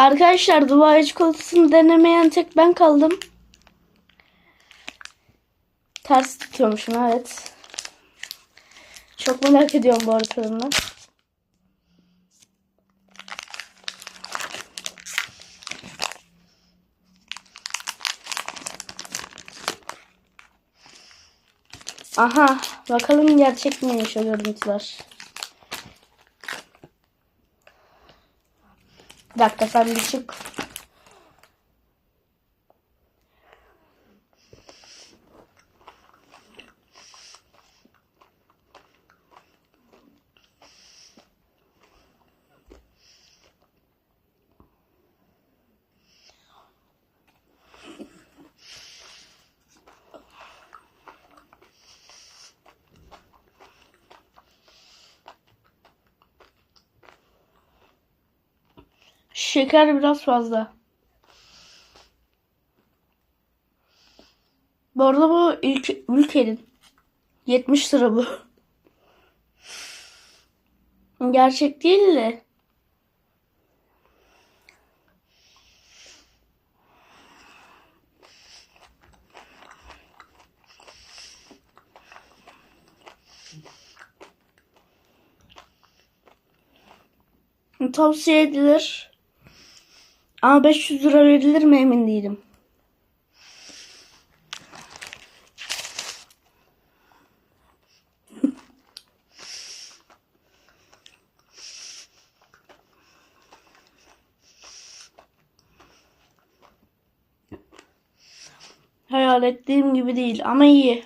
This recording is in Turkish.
Arkadaşlar Dubai çikolatasını denemeyen tek ben kaldım. Ters tutuyormuşum evet. Çok merak ediyorum bu arada. Aha bakalım gerçek miymiş o görüntüler. Bir dakika sen bir çık. Şeker biraz fazla. Bu arada bu ilk ülkenin 70 lira bu. Gerçek değil de. Tavsiye edilir. Ama 500 lira verilir mi emin değilim. Hayal ettiğim gibi değil ama iyi.